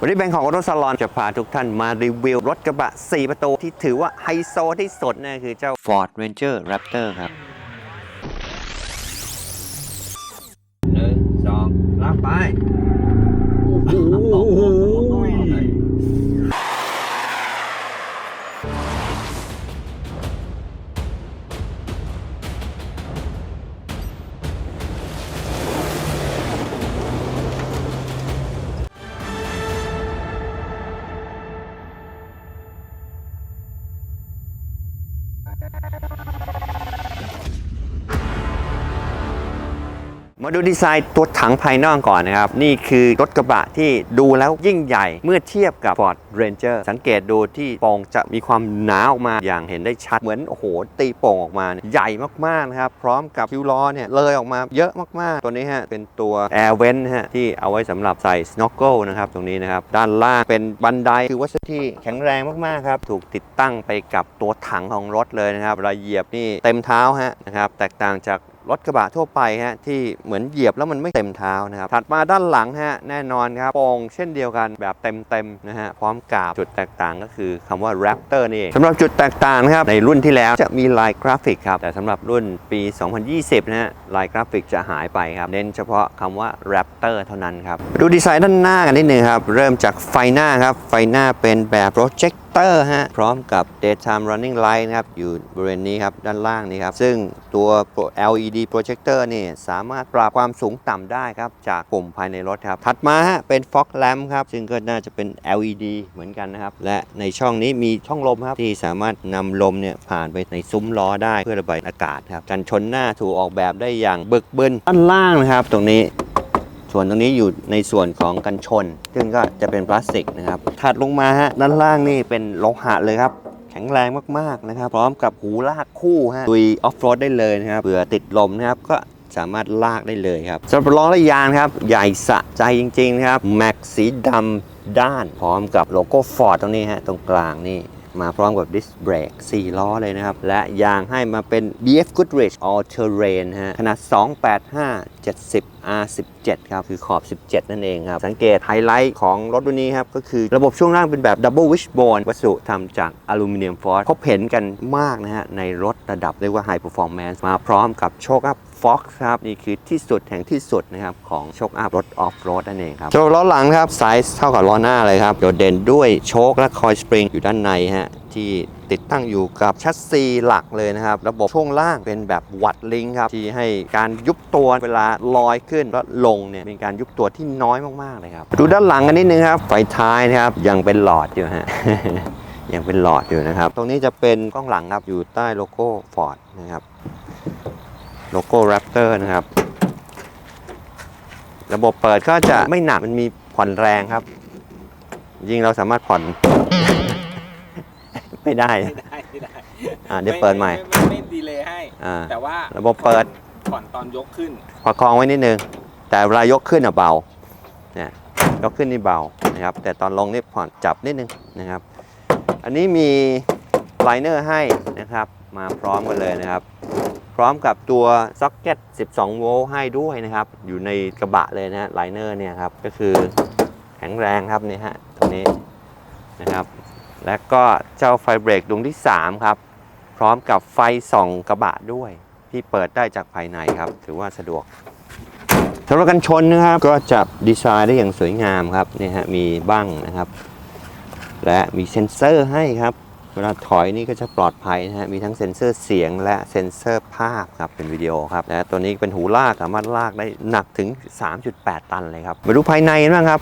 วันนี้แบงค์ของรถซาลอนจะพาทุกท่านมารีวิวรถกระบะ 4 ประตูที่ถือว่าไฮโซที่สุดนะคือเจ้า Ford Ranger Raptor ครับหนึ่งสองรับไป มาดูดีไซน์ตัวถังภายนอกก่อนนะครับ นี่คือรถกระบะที่ดูแล้วยิ่งใหญ่เมื่อเทียบกับ Ford Ranger สังเกตดูที่โป่งจะมีความหนาออกมาอย่างเห็นได้ชัดเหมือนโอ้โหตีโป่งออกมาใหญ่มากๆนะครับ พร้อมกับคิวล้อเนี่ยเลยออกมาเยอะมากๆ ตัวนี้ฮะเป็นตัว Air Vent ฮะที่เอาไว้สำหรับใส่ snorkel นะครับตรงนี้นะครับ ด้านล่างเป็นบันไดคือวัสดุที่แข็งแรงมากๆครับถูกติดตั้งไปกับตัวถังของรถเลยนะครับเวลาเหยียบนี่เต็มเท้าฮะนะครับแตกต่างจาก รถกระบะทั่วไปฮะที่เหมือนเหยียบแล้วมันไม่เต็มเท้านะครับถัดมาด้านหลังฮะแน่นอนครับโปรงเช่นเดียวกันแบบเต็มๆนะฮะพร้อมกับจุดแตกต่างก็คือคำว่า Raptor นี่เองสำหรับจุดแตกต่างนะครับในรุ่นที่แล้วจะมีลายกราฟิกครับแต่สำหรับรุ่นปี 2020นะฮะลายกราฟิกจะหายไปครับเน้นเฉพาะคำว่า Raptor เท่านั้นครับดูดีไซน์ด้านหน้ากันนิดนึงครับเริ่มจากไฟหน้าครับไฟหน้าเป็นแบบ project เตอร์ฮะพร้อมกับ daytime running light นะครับ อยู่บริเวณนี้ครับ ด้านล่างนี้ครับ ซึ่งตัว LED projector นี่สามารถปรับความสูงต่ำได้ครับ จากปุ่มภายในรถครับ ถัดมาฮะเป็น fog lamp ครับ ซึ่งก็น่าจะเป็น LED เหมือนกันนะครับ และในช่องนี้มีช่องลมครับ ที่สามารถนำลมเนี่ยผ่านไปในซุ้มล้อได้เพื่อระบายอากาศครับกันชนหน้าถูกออกแบบได้อย่างบึกบึนด้านล่างนะครับ ตรงนี้ ส่วนตรงนี้อยู่ในส่วนของกันชน ซึ่งก็จะเป็นพลาสติกนะครับถัดลงมาฮะด้านล่างนี่เป็นโลหะเลยครับ แข็งแรงมากๆนะครับ พร้อมกับหูลากคู่ฮะดุยออฟโรดได้เลยนะครับเผื่อติดลมนะครับก็สามารถลากได้เลยครับสำหรับล้อและยางครับ ใหญ่สะใจจริงๆครับแม็กสีดำด้าน พร้อมกับโลโก้ฟอร์ดตรงนี้ฮะตรงกลางนี่มาพร้อมกับดิสเบรก4 ล้อเลยนะครับ และยางให้มาเป็น BF Goodrich All Terrain ฮะขนาด 285 70 R17 ครับ คือขอบ 17 นั่นเองครับ สังเกตไฮไลท์ของรถรุ่นนี้ครับ ก็คือระบบช่วงล่างเป็นแบบ Double Wishbone วัสดุทำจากอลูมิเนียมฟอสพบเห็นกันมากนะฮะ ในรถระดับเรียกว่า High Performance มาพร้อมกับโชคอัพ Fox ครับ นี่คือที่สุดแห่งที่สุดนะครับ ของโชคอัพรถออฟโรดนั่นเองครับโชคล้อหลังครับไซส์เท่ากับล้อหน้าเลยครับโดดเด่นด้วยโชคและคอยสปริงอยู่ด้านในฮะ ที่ติดตั้งอยู่กับชัสซีหลักเลยนะครับ ระบบช่วงล่างเป็นแบบวัดลิงครับ ที่ให้การยุบตัวเวลาลอยขึ้นแล้วลงเนี่ยเป็นการยุบตัวที่น้อยมากๆเลยครับ ดูด้านหลังกันนิดนึงครับไฟท้ายนะครับยังเป็นหลอดอยู่ฮะยังเป็นหลอดอยู่นะครับ ตรงนี้จะเป็นกล้องหลังครับอยู่ใต้โลโก้ Ford นะครับโลโก้ Raptor นะครับ ระบบเปิดก็จะไม่หนักมันมีผ่อนแรงครับ ยิงเราสามารถผ่อน ไม่ได้ ไม่ได้ไม่ได้อ่าเดี๋ยวเปิดใหม่ ไไม่ไม่ดีเลยให้ อ่า แต่ว่าระบบเปิดผ่อนตอนยกขึ้น ประคองไว้นิดนึง แต่เวลายกขึ้นอะเบา เนี่ยยกขึ้นนี่เบา นะครับ แต่ตอนลงนี่ผ่อนจับนิดนึงนะครับ อันนี้มีไลเนอร์ให้นะครับ มาพร้อมกันเลยนะครับ พร้อมกับตัวซ็อกเก็ต 12 โวลต์ให้ด้วยนะครับ อยู่ในกระบะเลยนะฮะไลเนอร์เนี่ยครับ ก็คือแข็งแรงครับนี่ฮะ ตรงนี้นะครับ และก็เจ้าไฟเบรกดวงที่ 3 ครับ พร้อมกับไฟส่องกระบะด้วย ที่เปิดได้จากภายในครับ ถือว่าสะดวกสำหรับกันชนนะครับ ก็จะดีไซน์ได้อย่างสวยงามครับนี่ฮะมีบ้างนะครับ และมีเซ็นเซอร์ให้ครับ เวลาถอยนี่ก็จะปลอดภัยนะฮะมีทั้งเซ็นเซอร์เสียงและเซ็นเซอร์ภาพครับเป็นวิดีโอครับและตัวนี้เป็นหูลากสามารถลากได้หนักถึง 3.8 ตันเลยครับมาดูภายในกันบ้างครับ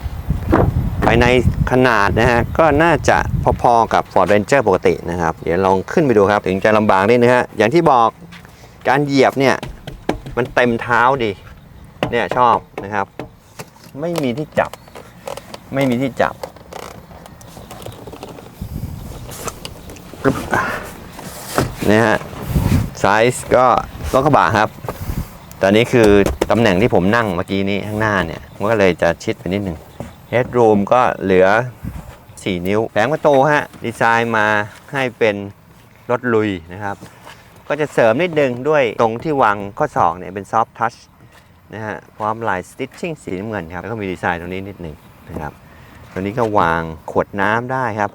ภายในขนาดนะฮะก็น่าจะพอๆกับ Ford Ranger ปกตินะครับ เดี๋ยวลองขึ้นไปดูครับ ถึงจะลำบากนิดนึงฮะอย่างที่บอกการเหยียบเนี่ย มันเต็มเท้าดี เนี่ยชอบนะครับ ไม่มีที่จับ ไม่มีที่จับ นะฮะไซส์ก็รถกระบะครับ ตอนนี้คือตำแหน่งที่ผมนั่งเมื่อกี้นี้ข้างหน้าเนี่ยมันก็เลยจะชิดไปนิดนึง เฮดรูมก็เหลือ 4 นิ้ว แผงประตูฮะ ดีไซน์มาให้เป็นรถลุยนะครับ ก็จะเสริมนิดนึงด้วยตรงที่วางข้อศอกเนี่ยเป็นซอฟ t ์ทัชนะฮะพร้อมลายสติ t ชิ่งสีน้ำเงินครับ แล้วก็มีดีไซน์ตรงนี้นิดหนึ่งนะครับตัวนี้ก็วางขวดน้ำได้ครับ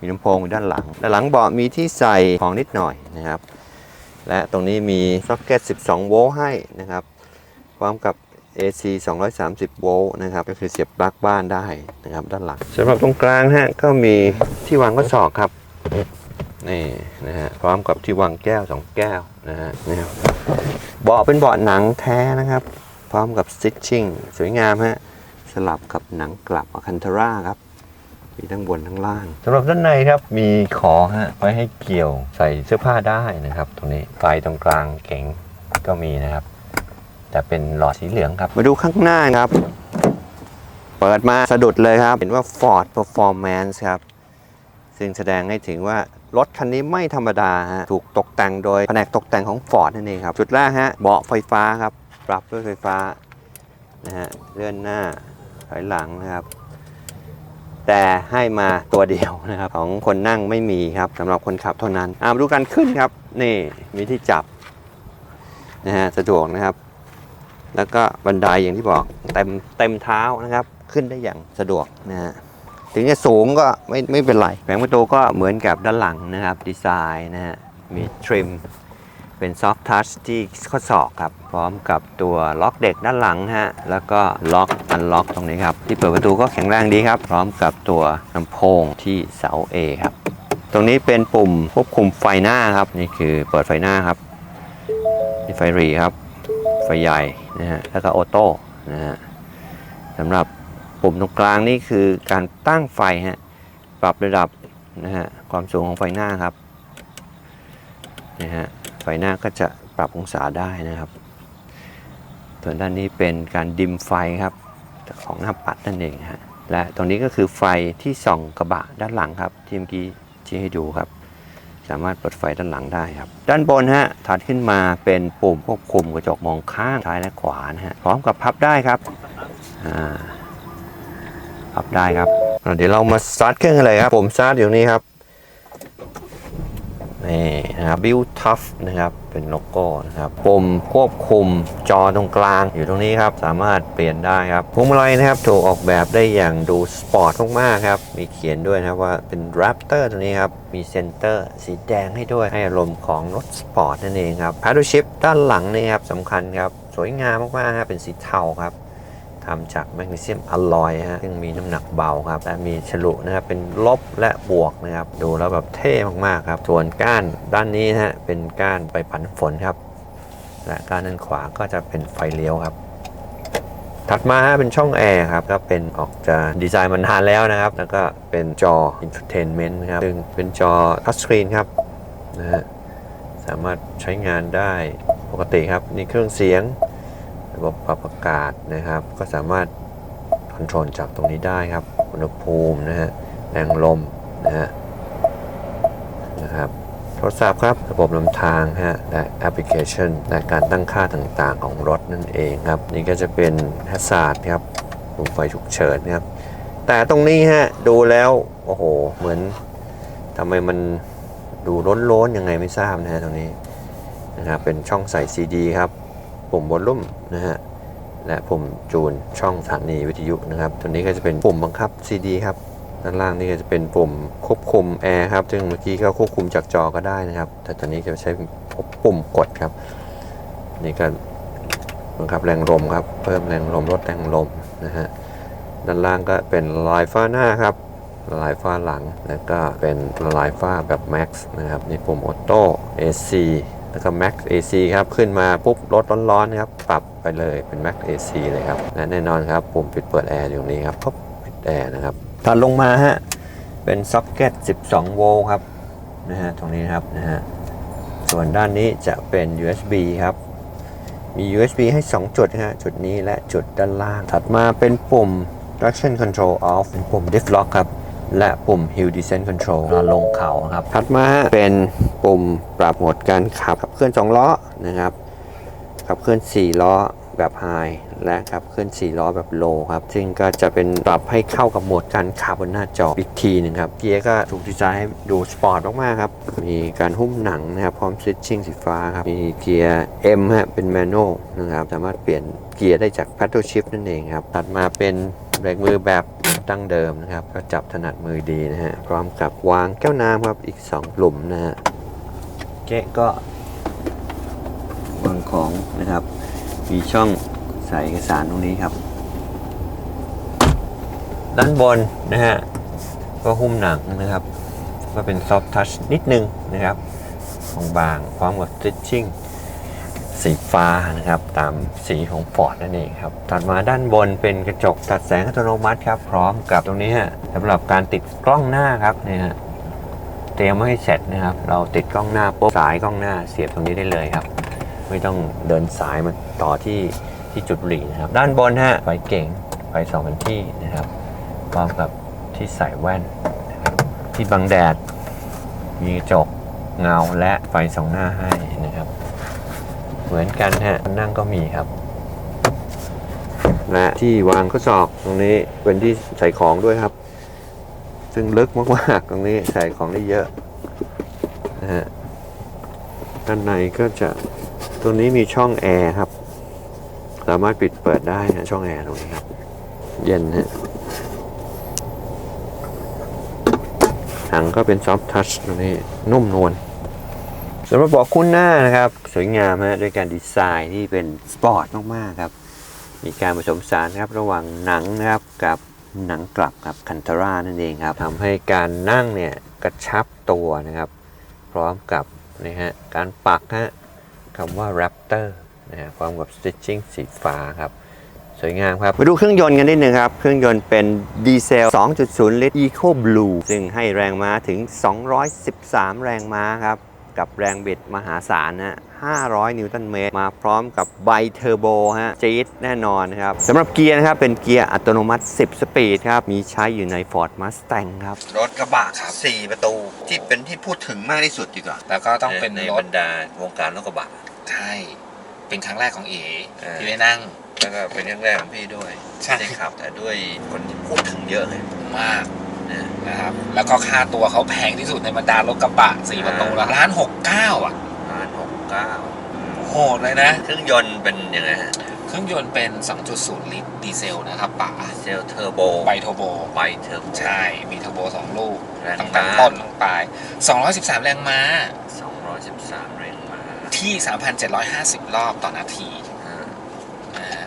มีลำโพงอยู่ด้านหลัง ด้านหลังเบาะมีที่ใส่ของนิดหน่อยนะครับ และตรงนี้มีซ็อกเก็ต 12 โวลต์ให้นะครับ พร้อมกับ AC 230 โวลต์นะครับก็คือเสียบปลั๊กบ้านได้นะครับด้านหลังสำหรับตรงกลางฮะก็มีที่วางข้อศอกครับนี่นะฮะพร้อมกับที่วางแก้ว 2 แก้วนะฮะนะครับเบาะเป็นเบาะหนังแท้นะครับ พร้อมกับ stitching สวยงามฮะสลับกับหนังกลับอะคันทราครับมีทั้งบนทั้งล่างสำหรับด้านในครับมีขอฮะไว้ให้เกี่ยวใส่เสื้อผ้าได้นะครับ ตรงนี้ไฟตรงกลางเก๋งก็มีนะครับ แต่เป็นหลอดสีเหลืองครับ มาดูข้างหน้าครับ เปิดมาสะดุดเลยครับ เห็นว่า Ford Performance ครับ ซึ่งแสดงให้ถึงว่ารถคันนี้ไม่ธรรมดาฮะ ถูกตกแต่งโดยแผนกตกแต่งของ Ford นั่นเองครับ จุดแรกฮะ เบาะไฟฟ้าครับ ปรับด้วยไฟฟ้านะฮะ เลื่อนหน้า ถอยหลังนะครับ แต่ให้มาตัวเดียวนะครับ ของคนนั่งไม่มีครับสำหรับคนขับเท่านั้นอ่ามาดูการขึ้นครับ นี่มีที่จับนะฮะ สะดวกนะครับ แล้วก็บันไดอย่างที่บอกเต็มเต็มเท้านะครับ ขึ้นได้อย่างสะดวกนะฮะถึงจะสูงก็ไม่ไม่เป็นไรแผงประตูก็เหมือนกับด้านหลังนะครับ ดีไซน์นะฮะมีทริมเป็นซอฟท์ทัชที่ข้อศอกครับ พร้อมกับตัวล็อกเด็กด้านหลังฮะแล้วก็ล็อกอันล็อกตรงนี้ครับ ที่เปิดประตูก็แข็งแรงดีครับ พร้อมกับตัวลำโพงที่เสา A ครับ ตรงนี้เป็นปุ่มควบคุมไฟหน้าครับ นี่คือเปิดไฟหน้าครับนี่ไฟหรีครับ ไฟใหญ่นะฮะแล้วก็ออโต้นะฮะสำหรับปุ่มตรงกลางนี่คือการตั้งไฟฮะปรับระดับนะฮะความสูงของไฟหน้าครับนะฮะไฟหน้าก็จะปรับองศาได้นะครับ ส่วนด้านนี้เป็นการดิมไฟครับของหน้าปัดนั่นเองฮะและตรงนี้ก็คือไฟที่ส่องกระบะด้านหลังครับที่เมื่อกี้ชี้ให้ดูครับ สามารถเปิดไฟด้านหลังได้ครับ ด้านบนฮะถัดขึ้นมาเป็นปุ่มควบคุมกระจกมองข้างซ้ายและขวานะฮะพร้อมกับพับได้ครับพับได้ครับเดี๋ยวเรามาสตาร์ทเครื่องกันเลยครับผมสตาร์ทอยู่นี้ครับนี่นะครับบิวทัฟนะครับ เป็นโลโก้นะครับปุ่มควบคุมจอตรงกลางอยู่ตรงนี้ครับ สามารถเปลี่ยนได้ครับพวงมาลัยนะครับถูกออกแบบได้อย่างดูสปอร์ตมากๆครับ มีเขียนด้วยนะครับว่าเป็น Raptor ตัวนี้ครับ มีเซนเตอร์สีแดงให้ด้วย ให้อารมณ์ของรถสปอร์ตนั่นเองครับพาร์ทชิพด้านหลังนี่ครับสำคัญครับ สวยงามมากๆครับเป็นสีเทาครับ ทำจากแมกนีเซียมอลลอยฮะซึ่งมีน้ำหนักเบาครับ และมีฉลุนะครับเป็นลบและบวกนะครับ ดูแล้วแบบเท่มากๆครับ ส่วนก้านด้านนี้ฮะเป็นก้านไปผันฝนครับ และก้านด้านขวาก็จะเป็นไฟเลี้ยวครับถัดมาฮะเป็นช่องแอร์ครับก็เป็นออกจะดีไซน์มานานแล้วนะครับ แล้วก็เป็นจอ Infotainment นะครับซึ่งเป็นจอทัชสกรีนครับนะฮะสามารถใช้งานได้ปกติครับนี่เครื่องเสียง ระบบปรับอากาศนะครับ ก็สามารถคอนโทรลจากตรงนี้ได้ครับ อุณหภูมินะฮะ แรงลมนะฮะ นะครับ โทรศัพท์ครับ ระบบนำทางฮะ และแอปพลิเคชัน และการตั้งค่าต่างๆ ของรถนั่นเองครับ นี่ก็จะเป็นแฮซาร์ดครับปุ่มไฟฉุกเฉินครับ แต่ตรงนี้ฮะ ดูแล้ว โอ้โห เหมือนทำไมมันดูล้นๆยังไงไม่ทราบนะฮะตรงนี้นะครับเป็นช่องใส่ซีดีครับ ปุ่มวอลลุ่มนะฮะและปุ่มจูนช่องสถานีวิทยุนะครับตัวนี้ก็จะเป็นปุ่มบังคับ CD ครับด้านล่างนี่ก็จะเป็นปุ่มควบคุมแอร์ครับซึ่งเมื่อกี้ก็ควบคุมจากจอก็ได้นะครับ แต่ตอนนี้จะใช้ปุ่มกดครับ นี่ก็บังคับแรงลมครับ เพิ่มแรงลมลดแรงลมนะฮะด้านล่างก็เป็นละลายฟ้าหน้าครับละลายฟ้าหลังแล้วก็เป็นละลายฟ้าแบบ Max นะครับนี่ปุ่มออโต้ AC แล้วก็ Max AC ครับ ขึ้นมาปุ๊บรถร้อนๆนะครับ ปรับไปเลยเป็น Max AC เลยครับและแน่นอนครับ ปุ่มปิดเปิดแอร์อยู่ตรงนี้ครับปุ๊บปิดแอร์นะครับถัดลงมาฮะ เป็นซ็อกเก็ต 12 โวลต์ครับ นะฮะ ตรงนี้ครับนะฮะ ส่วนด้านนี้จะเป็น USB ครับ มี USB ให้ 2 จุดฮะ จุดนี้และจุดด้านล่าง ถัดมาเป็นปุ่ม traction control off เป็นปุ่ม diff lock ครับ และปุ่ม hill descent control ลงเขาครับ ถัดมาเป็นปุ่มปรับโหมดการขับขับเคลื่อน 2 ล้อนะครับ ขับเคลื่อน 4 ล้อแบบ High และขับเคลื่อน 4 ล้อแบบ Low ครับ ซึ่งก็จะเป็นปรับให้เข้ากับโหมดการขับบนหน้าจออีกทีหนึ่งครับ เกียร์ก็ถูกดีไซน์ให้ดูสปอร์ตมากๆครับ มีการหุ้มหนังนะครับ พร้อมสวิตชิ่งสีฟ้าครับ มีเกียร์ M ฮะเป็นแมนนวลนะครับ สามารถเปลี่ยนเกียร์ได้จาก paddle shift นั่นเองครับถัดมาเป็นเบรกมือแบบ ดั้งเดิมนะครับ ก็จับถนัดมือดีนะฮะ พร้อมกับวางแก้วน้ำครับอีก 2 หลุมนะฮะเก๊ก็วางของนะครับ มีช่องใส่เอกสารตรงนี้ครับ ด้านบนนะฮะ ก็หุ้มหนังนะครับ ก็เป็นซอฟทัชนิดนึงนะครับ ของบางพร้อมกับ stitching สีฟ้านะครับ ตามสีของ Ford นั่นเองครับถัดมาด้านบนเป็นกระจกตัดแสงอัตโนมัติครับ พร้อมกับตรงนี้สำหรับการติดกล้องหน้าครับเนี่ยฮะเตรียมไว้ให้เสร็จนะครับ เราติดกล้องหน้าปุ๊บสายกล้องหน้าเสียบตรงนี้ได้เลยครับ ไม่ต้องเดินสายมาต่อที่ที่จุดหลีนะครับ ด้านบนฮะไฟเก่งไฟสองพันที่นะครับพร้อมกับที่ใส่แว่น ที่บังแดด มีกระจกเงาและไฟสองหน้าให้ เหมือนกันฮะนั่งก็มีครับ และที่วางข้อศอกตรงนี้เป็นที่ใส่ของด้วยครับ ซึ่งลึกมากๆตรงนี้ใส่ของได้เยอะนะฮะด้านในก็จะตรงนี้มีช่องแอร์ครับ สามารถปิดเปิดได้นะช่องแอร์ตรงนี้ครับ เย็นฮะหนังก็เป็นซอฟท์ทัชตรงนี้นุ่มนวล สำหรับเบอกคุ้นหน้านะครับ สวยงามฮะด้วยการดีไซน์ที่เป็นสปอร์ตมากๆครับ มีการผสมสานครับระหว่างหนังนะครับกับหนังกลับกับคันทารานั่นเองครับทำให้การนั่งเนี่ยกระชับตัวนะครับ พร้อมกับนะฮะการปักฮะคำว่า Raptor นะฮะพร้อมกับ stitching สีฟ้าครับ สวยงามครับมาดูเครื่องยนต์กันนิดนึงครับ เครื่องยนต์เป็นดีเซล 2.0 ลิตร Eco Blue ซึ่งให้แรงม้าถึง 213 แรงม้าครับ กับแรงบิดมหาศาลนะฮะ500 นิวตันเมตร มาพร้อมกับไบเทอร์โบฮะจี๊ดแน่นอนนะครับสำหรับเกียร์นะครับ เป็นเกียร์อัตโนมัติ 10 สปีดครับ มีใช้อยู่ใน Ford Mustang ครับ รถกระบะครับ 4 ประตู ที่เป็นที่พูดถึงมากที่สุดดีกว่าแล้วก็ต้องเป็นในรบถรรดาวงการรถกระบะใช่เป็นครั้งแรกของเอ๋เออที่ได้นั่งแล้วก็เป็นครั้งแรกของพี่ด้วยใช่ที่ได้ขับแต่ด้วยคนที่พูดถึงเยอะเลยมาก นะนะครับแล้วก็ค่าตัวเขาแพงที่สุดในบรรดารถกระบะสี่ประตูละล้านหกเก้าอะร้านหกเก้าโหดเลยนะ เครื่องยนต์เป็นยังไงฮะเครื่องยนต์เป็น 2.0 ลิตรดีเซลนะครับป๋าเซลเทอร์โบไบโทโบไบเทอร์โบใช่ มีเทอร์โบสองลูกแรงตั้งแต่ม้าต้นตั้งปลาย213 แรงม้า 213 แรงม้า ที่ 3,750 รอบต่อนาทีอ่านะฮะ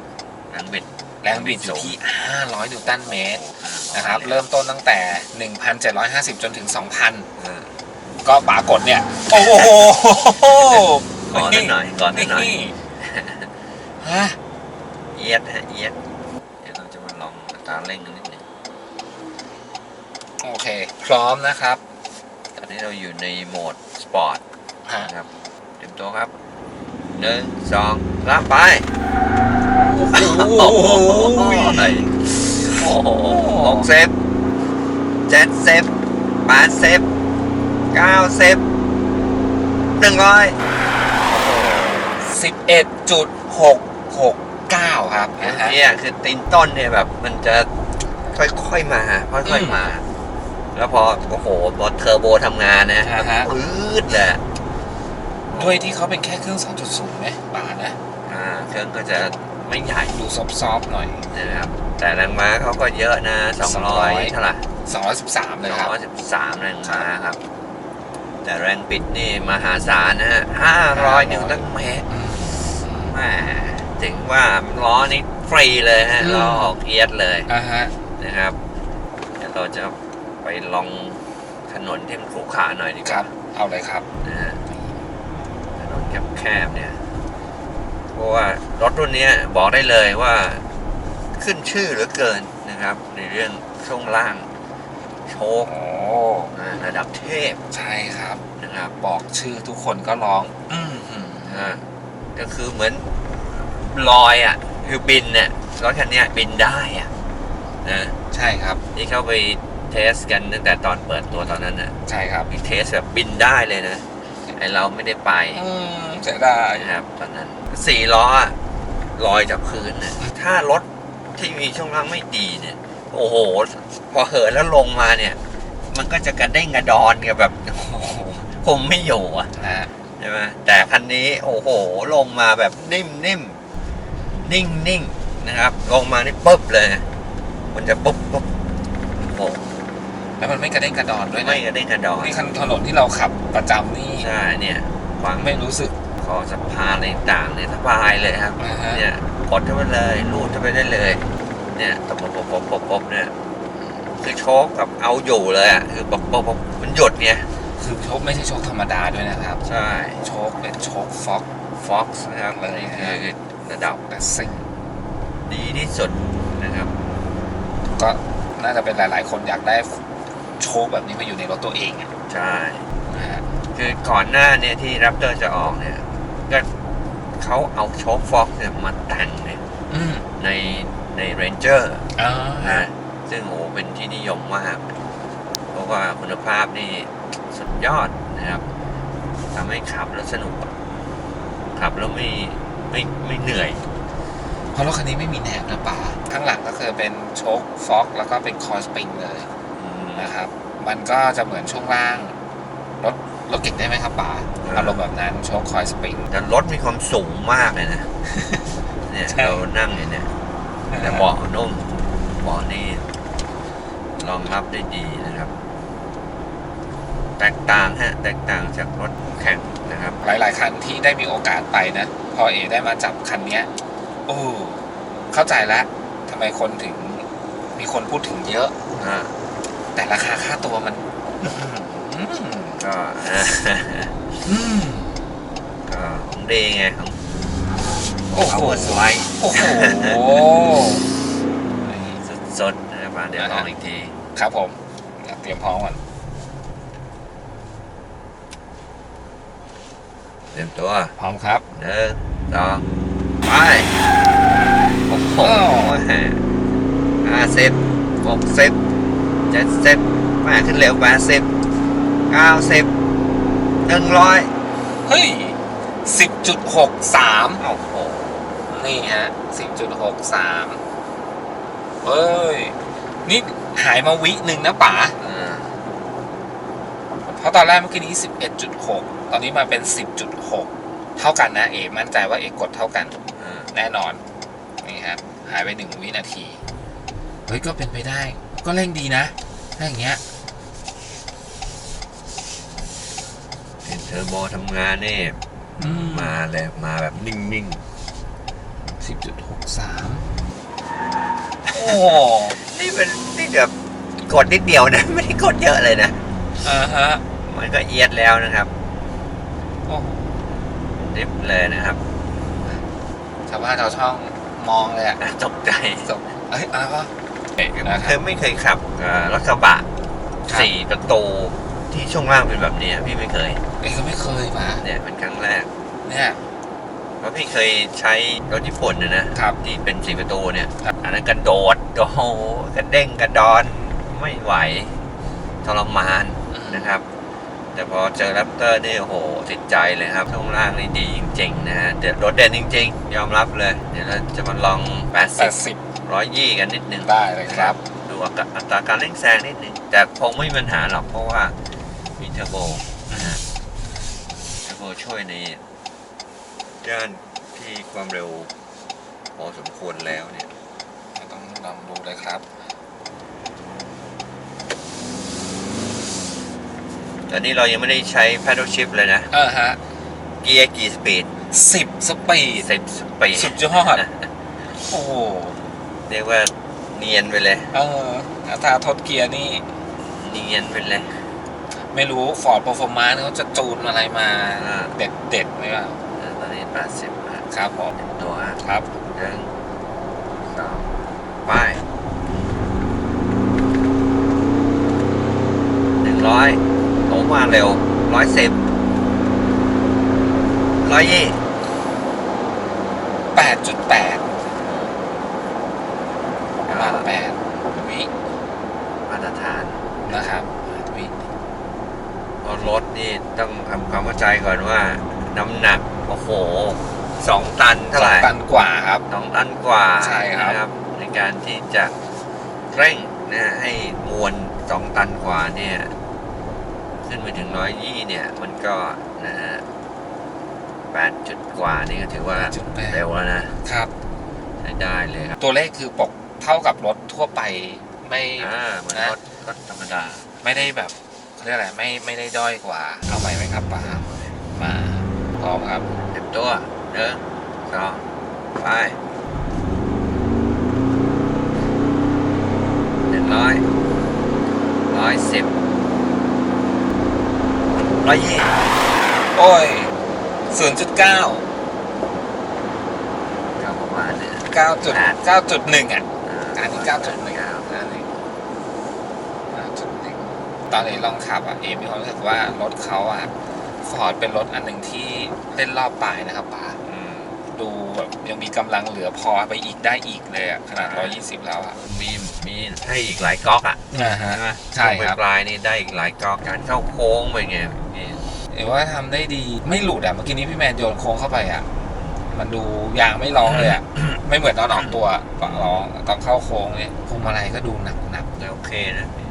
แรงบิด แรงบิดอยู่ที่ 500 นิวตันเมตรนะครับ เริ่มต้นตั้งแต่ 1,750 จนถึง 2,000อ่าก็ปรากฏเนี่ย โอ้โหก่อนนิดหน่อยก่อนนิดหน่อยฮะเอียดฮะเอียดเดี๋ยวเราจะมาลองอัตราเร่งกันนิดหนึงโอเค พร้อมนะครับ ตอนนี้เราอยู่ในโหมดสปอร์ตฮะนะครับเตรียมตัวครับหนึ่งสองลากไป โอ้โหโอ้โหโอ้โหหกเซฟเจ็ดเซฟแปดเซฟเก้าเซฟหนึ่งร้อย11.669ครับนะฮะเนี่ยคือตีนต้นเนี่ยแบบมันจะค่อยๆมาค่อยๆมา แล้วพอโอ้โหพอเทอร์โบทำงานนะอ่าฮะปื๊ดเลยด้วยที่เขาเป็นแค่เครื่อง 2.0ไหมป่านะ อ่า เครื่องก็จะ ไม่ใหญ่ดูซอฟต์ๆหน่อยนะครับแต่แรงม้าเขาก็เยอะนะ200เท่าไหร่213เลยครับ213แรงม้าครับ แต่แรงบิดนี่มหาศาลนะฮะ500นิวตันเมตรแหมถึงว่าล้อนี้ฟรีเลยฮะอืมล้อออกเอียดเลยอ่าฮะนะครับเดี๋ยวเราจะไปลองถนนที่มันขรุขระหน่อยดีกครัว่าบเอาเลยครับนะฮะถนนแคบๆเนี่ยเพ ราะว่ารถรุ่นเนี้ยบอกได้เลยว่าขึ้นชื่อเหลือเกินนะครับ ในเรื่องช่วงล่าง โชคโอ้อ่าระดับเทพใช่ครับนะครับบอกชื่อทุกคนก็ร้อง อืมหืมอ่าก็คือเหมือนลอยอะ คือบินเนี่ยรถคันเนี้ยบินได้อะนะใช่ครับที่เข้าไปเทสกันตั้งแต่ตอนเปิดตัวตอนนั้นน่ะ ใช่ครับมีเทสแบบบินได้เลยนะไอเราไม่ได้ไปอืม เสียดายนะครับตอนนั้นสี่ล้ออะลอยจากพื้นน่ะถ้ารถที่มีช่วงล่างไม่ดีเนี่ย โอ้โห พอเหินแล้วลงมาเนี่ย มันก็จะกระเด้งกระดอนกันแบบโอ้โหคุมไม่อยู่อะนะฮะใช่ไหมแต่คันนี้โอ้โห ลงมาแบบนิ่มนิ่มนิ่งนิ่งนะครับ ลงมานี่ปุ๊บเลย มันจะปุ๊บปุ๊บมันไม่กระเด้งกระดอนด้วยนะไม่กระเด้งกระดอนนี่คันถนนที่เราขับประจำนี่ใช่เนี่ยขวางไม่รู้สึก ขอสะพานอะไรต่างๆเนี่ยสบายเลยครับนะฮะ เนี่ยกดเข้าไปเลยรูดเข้าไปได้เลย เนี่ยตบปบปบปบปบเนี่ยคือโชคกับเอาอยู่เลยอะคือปบปบปบมันหยดไงคือโชคไม่ใช่โชคธรรมดาด้วยนะครับ ใช่โชคเป็นโชคฟ็อก Fox นะครับเลยนี่ฮะคือระดับแต่ซิ่งดีที่สุดนะครับก็น่าจะเป็นหลาย ๆ คนอยากได้โชคแบบนี้มาอยู่ในรถตัวเองอะใช่ นะฮะคือก่อนหน้าเนี่ยที่ Raptor จะออกเนี่ย ก็เขาเอาโชค Fox เนี่ยมาแต่งเนี่ยอืมในใน Ranger อ่านะซึ่งโอ้เป็นที่นิยมมาก เพราะว่าคุณภาพนี่สุดยอดนะครับทำให้ขับแล้วสนุกขับแล้วไม่ไม่ไม่เหนื่อย เพราะรถคันนี้ไม่มีแหนบนะป่าข้างหลังก็คือเป็นโชคฟ็อกแล้วก็เป็นคอยสปริงเลยนะครับ มันก็จะเหมือนช่วงล่าง รถรถเก่งได้ไหมครับป๋าอ่าอารมณ์แบบนั้นโชคคอยสปริงแต่รถมีความสูงมากเลยนะเนี่ยใช่เรานั่งอยู่เนี่ยแต่เบาะนุ่มเบาะนี่รองรับได้ดีนะครับ แตกต่างฮะแตกต่างจากรถแข่งนะครับ หลาย ๆ คันที่ได้มีโอกาสไปนะ พอเอได้มาจับคันเนี้ยโอ้เข้าใจแล้วทำไมคนถึงมีคนพูดถึงเยอะอ่าแต่ราคาค่าตัวมันอืม ก็อืมก็ของเดไงของ โอ้โห Power Slide โอ้โห สดๆนะครับอะเดี๋ยวลองอีกที ครับผมเดี๋ยวเตรียมพร้อมก่อน เตรียมตัวพร้อมครับ หนึ่งสองไป โอ้โหอ้าวห้าสิบหกสิบเจ็ดสิบแม่ขึ้นเร็วแปดสิบ เก้าสิบหนึ่งร้อยเฮ้ยสิบจุดหกสามโอ้โห นี่ฮะสิบจุดหกสามเฮ้ย นี่หายมาวิหนึ่งนะป๋าอ่าเพราะตอนแรกเมื่อกี้นี้สิบเอ็ดจุดหกตอนนี้มาเป็นสิบจุดหกเท่ากันนะ เอ มั่นใจว่าเอกดเท่ากันอ่าแน่นอน นี่ครับ หายไปหนึ่งวินาที เฮ้ย ก็เป็นไปได้ ก็เร่งดีนะถ้าอย่างเงี้ย เห็นเท อร์โบทำงานนี่อืมมาเลยมาแบบนิ่งสิบจุดหกสามโอ้ๆนี่เป็นนี่แบบกดนิดเดียวนะ ไม่ได้กดเยอะเลยนะ อ่าฮะมันก็เอียดแล้วนะครับโอ้ริบเลยนะครับชาวบ้านชาวช่องมองเลยอะตกใจจบเอ้ยอะไรวะนะคคืรัอบไม่เคยขับเอ่อรถกระบะครับสี่ประตู ที่ช่วงล่างเป็นแบบเนี้ยพี่ไม่เคย เอ้ยก็ไม่เคยมาเนี่ยเป็นครั้งแรกเนี่ยเพราะพี่เคยใช้รถญี่ปุ่นนะนะครับ ที่เป็นสี่ประตูเนี่ยครับอันนั้นกระโดดโอ้โหกระเด้งกระดอนไม่ไหวทรมานนะครับ แต่พอเจอแรปเตอร์นี่โอ้โหติดใจเลยครับช่วงล่างนี่ดีจริงๆนะฮะเดี๋ยวรถเด่นจริง ๆ ยอมรับเลย เดี๋ยวเราจะมาลองแปด80สิบร้อยยี่กันนิดนึงได้เลยครับ ดูอัตราอัตราการเร่งแซงนิดนึงแต่คงไม่มีปัญหาหรอกเพราะว่ามี เทอร์โบนะฮะเทอร์โบช่วยในด้านที่ความเร็วพอสมควรแล้วเนี่ยต้องลองดูเลยครับ ตอนนี้เรายังไม่ได้ใช้ paddle shift เลยนะ เออฮะ เกียร์กี่สปีดสิบสปีดสิบสปีดสุดยอดโอ้โหเรียกว่าเนียนไปเลย เอออัตราทดเกียร์นี่ เนียนไปเลย ไม่รู้ฟอร์ดเปอร์ฟอร์มานเขาจะจูนอะไรมาเด็ดเด็ดๆไหมวะตอนนี้แปดสิบครับผมตัวครับ หนึ่งสองไปหนึ่งร้อยลงมาเร็วร้อยสิบร้อยยี่แปดจุดแปด ราะรถนี่ต้องทำความเข้าใจก่อนว่า น้ำหนัก โอ้โหสองตันเท่าสไหองร่ตันกว่าครับ สองตันกว่าใช่ครับ นะในการที่จะเร่งนะฮะให้มวลสองตันกว่าเนี่ย ขึ้นไปถึงร้อยยี่เนี่ย มันก็นะฮะแปดจุดกว่านี่ก็ถือว่าจุดแปดเร็วแล้วนะครับ ใช้ได้เลยครับตัวเลขคือปกเท่ากับรถทั่วไปไม่ อ่าเหมือนนะ รถก็ธรรมดา ไม่ได้แบบ เขาเรียกอะไรไม่ไม่ได้ด้อยกว่า เอาใหม่ไหมครับป๋ามาพร้อมครับเต็มตัวเด้อสองไปหนึ่งร้อยร้อยสิบร้อยยี่โอ้ยศูนย์จุดเก้าก็ประมาณเนี่ยเก้าจุดเก้าจุดหนึ่งอะอ่าอันนี้เก้าจุดหนึ่งอันนี้เก้าจุดหนึ่ง ตอนนี้ลองขับอะเอมีความรู้สึกว่ารถเขาอะฟอร์ดเป็นรถอันหนึ่งที่เล่นรอบปลายนะครับป๋าอืมดูแบบยังมีกำลังเหลือพอไปอีกได้อีกเลยอะขนาด 120 แล้วอะ มีมีให้อีกหลายก๊อกอะอ่าฮะใช่ไหมใช่ครับปลายๆนี่ได้อีกหลายก๊อกการเข้าโค้งไปไงนี่เห็นว่าทำได้ดีไม่หลุดอะเมื่อกี้นี้พี่แมนโยนโค้งเข้าไปอะมันดูยางไม่ร้องเลยอะไม่เหมือนตอนออกตัวฝั่งร้องตอนเข้าโค้งเนี่ยพวงมาลัยก็ดูหนักหนักโอเคนะดูๆนะ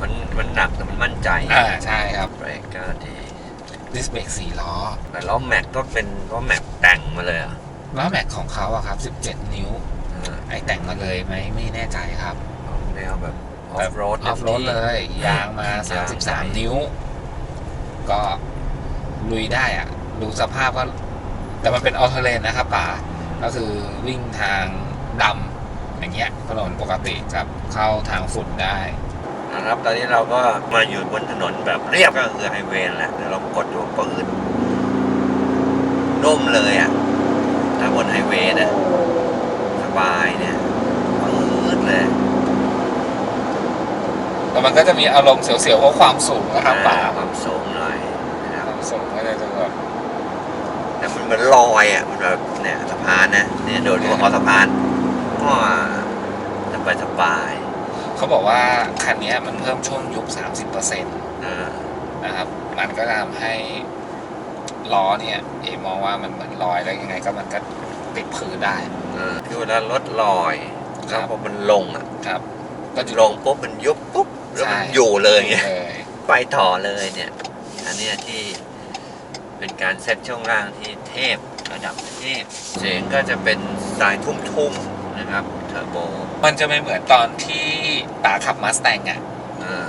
มันมันหนักแต่มันมั่นใจอ่าใช่ครับเบรกก็ดีดิสเบรกสี่ล้อ แต่ล้อแม็กก็เป็นล้อแม็กแต่งมาเลยอะล้อแม็กของเขาอะครับ 17 นิ้วเออไอแต่งมาเลยไหมไม่แน่ใจครับออกแนวแบบออฟโรดออฟโรดเลย ยางมา 33 นิ้ว ก็ลุยได้อะดูสภาพก็ แต่มันเป็นออโตเลนนะครับป่า ก็คือวิ่งทางดำอย่างเงี้ยถนนปกติกับเข้าทางฝุ่นได้ นะครับ ตอนนี้เราก็มาอยู่บนถนนแบบเรียบก็คือไฮเวย์นั่นแหละเดี๋ยวเรากดดูปืนนุ่มเลยอะถ้าบนไฮเวย์นะสบายเนี่ยปืดเลยแต่มันก็จะมีอารมณ์เสียวๆเพราะความสูงนะครับป่าอ่ความสูงหน่อยนะคครับวามสูงก็เลยจะแบบแต่มันเหมือนลอยอะมันแบบเนี่ยสะพานนะเนี่ยโดดลงคอสะพานก็สบายสบาย เขาบอกว่าคันเนี้ยมันเพิ่มช่วงยุบ 30%ๆอ่านะครับ มันก็จะทำให้ล้อเนี่ย เอมองว่ามันเหมือนลอยแล้วยังไงก็มันก็ติดพื้นได้เออคือเวลารถลอยครัแล้วบพอมันลงอะครับ ก็จะลงปุ๊บมันยุบปุ๊บแล้วมันใช่อยู่เลยไงเลยไปต่อเลยเนี่ย อันเนี้ยที่เป็นการเซตช่วงล่างที่เทพระดับเทพเสียงก็จะเป็นสไตล์ทุ่มๆนะครับ เทอร์โบมันจะไม่เหมือนตอนที่ตาขับมาส t ต n งอะอ่า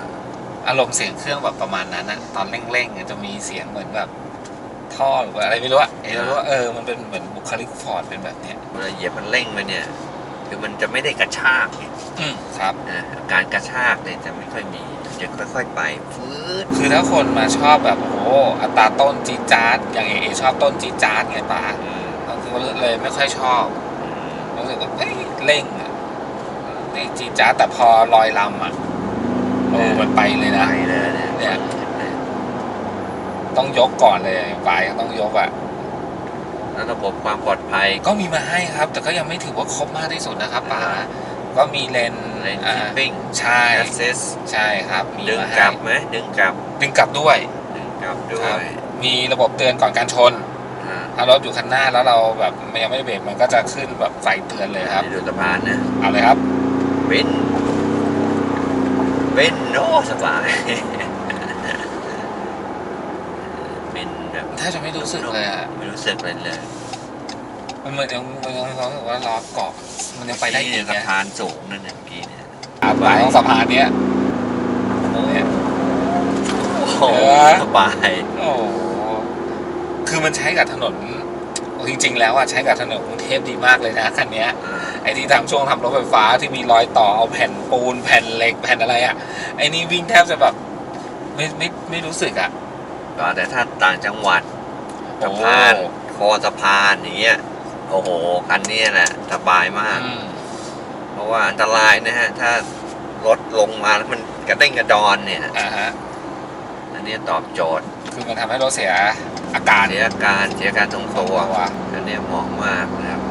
อารมณ์เสียงเครื่องแบบประมาณนั้นอะตอนเร่งๆอะจะมีเสียงเหมือนแบบท่อหรือว่าอะไรไม่รู้อะเออรู้ว่าเออมันเป็นเหมือนบุคลิกฟอร์ดเป็นแบบเนี้ยเวลาเหยียบมันเร่งไปเนี่ย คือมันจะไม่ได้กระชากไงอืมครับนะการกระชากเนี่ยจะไม่ค่อยมีจะค่อยๆไปฟืดคือถ้าคนมาชอบแบบโอ้โหอัตราต้นจีดจาร์ดอย่างเอเอชอบต้นจีดจาร์ดไงป่าอืมก็คือเลยไม่ค่อยชอบอืมรู้สึกว่าเอ้ยเร่ง อะนี่จีดจาร์ดแต่พอลอยลำอะโอ้มันไปเลยไปนะเลยเนี่ยเนี่ยต้องยกก่อนเลยปลายก็ต้องยกอะแล้วระบบความปลอดภัยก็มีมาให้ครับ แต่ก็ยังไม่ถือว่าครบมากที่สุดนะครับป๋าก็มีเลนเลนอ่าคิปปิ้งใช่แอสเซสใช่ครับมีดึงมากให้ลับไหมดึงกลับดึงกลับด้วยดึงกลับด้วครับยมีระบบเตือนก่อนการชนอ่าถ้ารถอยู่คันหน้าแล้วเราแบบยังไม่ได้เบรกมันก็จะขึ้นแบบไฟเตือนเลยครับนี่ดูสะพานนะเอาเลยครับ วินวินโอ้สบายวินแบบถ้าจะไม่รู้สึกเลยอะไม่รู้สึกเลยเลยมันเหมือนยังมันยังรู้สึกว่าล้อเกาะมันยังไปได้อีนี่กสะเนี่ยพานสูงนั่นน่ะเมื่อกี้เนี่ยครับป๋าต้องสะพานเนี้ยเนี่ยโอ้โหเออสบายโอ้โหคือมันใช้กับถนน จริง ๆ แล้วอะใช้กับถนนกรุงเทพดีมากเลยนะคันเนี้ยอ่าไอ้ที่ทำช่วงทำรถไฟฟ้าที่มีรอยต่อเอาแผ่นปูนแผ่นเหล็กแผ่นอะไรอะไอ้นี่วิ่งแทบจะแบบไม่ไม่ไม่รู้สึกอะแต่ถ้าต่างจังหวัดสะพานโอ้คอสะพานอย่างเงี้ยโอ้โหคันนี้แหละสบายมากอืมเพราะว่าอันตรายนะฮะ ถ้ารถลงมาแล้วมันกระเด้งกระดอนเนี่ยอ่าฮะอันนี้ตอบโจทย์ คือมันทำให้รถเสีย อาการเสียอาการเสียการทรงตัวตัวอันนี้เหมาะมากนะครับ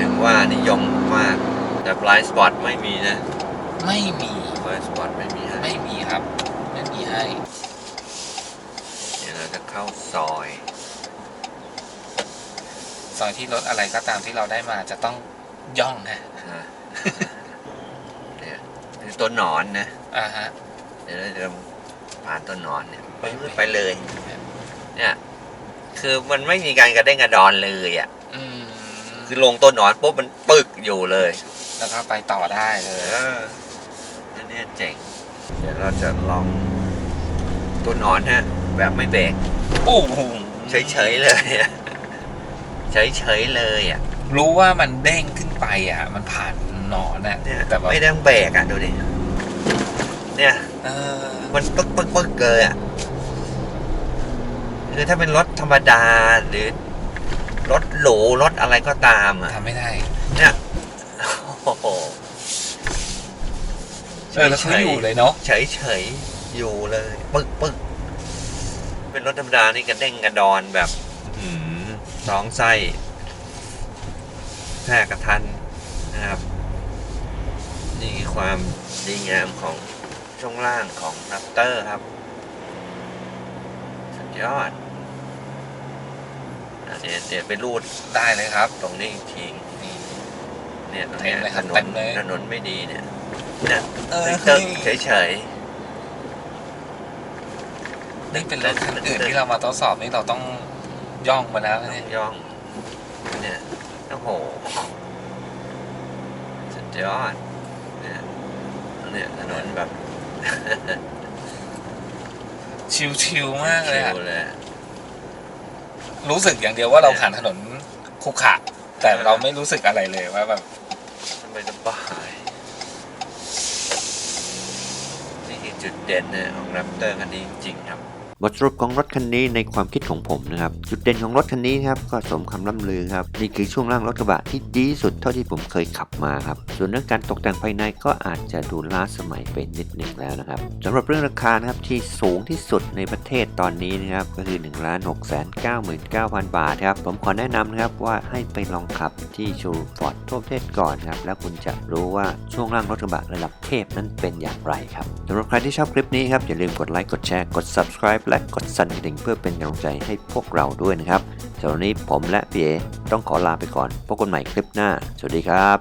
ถึงว่านิยมมาก แต่ไลท์สปอตไม่มีนะ ไม่มีไลท์สปอตไม่มีให้ไม่มีครับ ไม่มีให้ เดี๋ยวเราจะเข้าซอยซอยที่รถอะไรก็ตามที่เราได้มาจะต้องย่องนะนะเนี่ยคือต้นหนอนนะอ่าฮะเดี๋ยวเราจะผ่านต้นหนอนเนี่ยไปไปไปเลย เนี่ย คือมันไม่มีการกระเด้งกระดอนเลยอะอืมคือลงต้นหนอนปุ๊บมันปึกอยู่เลยแล้วก็ไปต่อได้เลเอย ออันเนี้ยเจ๋ง เดี๋ยวเราจะลองตัวหนอนฮะ แบบไม่เบรกโอ้โหเฉยๆเลยอะเฉยๆเลยอะรู้ว่ามันเด้งขึ้นไปอะ มันผ่านหนอนอะเนี่ยแต่แบบไม่ต้องเบรกอะดูดิเนี่ย เออมันปึ๊กปึ๊กปึ๊กเลยอะ คือถ้าเป็นรถธรรมดาหรือรถหรูรถอะไรก็ตามอะทำไม่ได้ เนี่ยโอ้โหเออแล้วเขาอยู่เลยเนาะเฉยเฉยๆอยู่เลยปึ๊กปึ๊กเป็นรถธรรมดานี่กระเด้งกระดอนแบบอื้อหือสองไส้แทรกกระทันนะครับ นี่คือความดีงามของช่วงล่างของนัปเตอร์ครับ สุดยอดอะ เดี๋ยวเดี๋ยวไปรูดได้เลยครับ ตรงนี้อีกทีนี่ เนี่ยตรงเนี้ยเต็มเลยคถรับนเต็นมเลย ถนนไม่ดีเนี่ยเนี่ยเออตึ๊กเฉยเฉยนี่เป็นรถคันอื่นที่เรามาทดสอบนี่เราต้องย่องมาแล้วๆเนี่ยย่องๆเนี่ยโอ้โหสุดยอดเนี่ยเนี่ยถนนแบบชิวๆมากเลยชิอะวเลย รู้สึกอย่างเดียวว่าเราผ่านถนนขรุขระแต่เราไม่รู้สึกอะไรเลยว่าแบบทำไมสบายนี่คือจุดเด่นนะของรับเตอร์คันนี้จริงๆครับ บทสรุปของรถคันนี้ในความคิดของผมนะครับ จุดเด่นของรถคันนี้ครับก็สมคำล่ำลือครับ นี่คือช่วงล่างรถกระบะที่ดีสุดเท่าที่ผมเคยขับมาครับ ส่วนเรื่องการตกแต่งภายในก็อาจจะดูล้าสมัยไปนิดหนึ่งแล้วนะครับสำหรับเรื่องราคานะครับที่สูงที่สุดในประเทศตอนนี้นะครับก็คือ 1 6 9 9 9 0 0 บาทครับ ผมขอแนะนำนะครับว่าให้ไปลองขับที่โชว์รูฟอร์ดทั่วประเทศก่อนครับ แล้วคุณจะรู้ว่าช่วงล่างรถกระบะระดับเทพนั้นเป็นอย่างไรครับสำหรับใครที่ชอบคลิปนี้ครับอย่าลืมกดไลค์กดแชร์กด subscribe และกดสั่นกระดิ่งเพื่อเป็นกำลังใจให้พวกเราด้วยนะครับสำหรับวันนี้ผมและพี่เอต้องขอลาไปก่อนพบกันใหม่คลิปหน้า สวัสดีครับ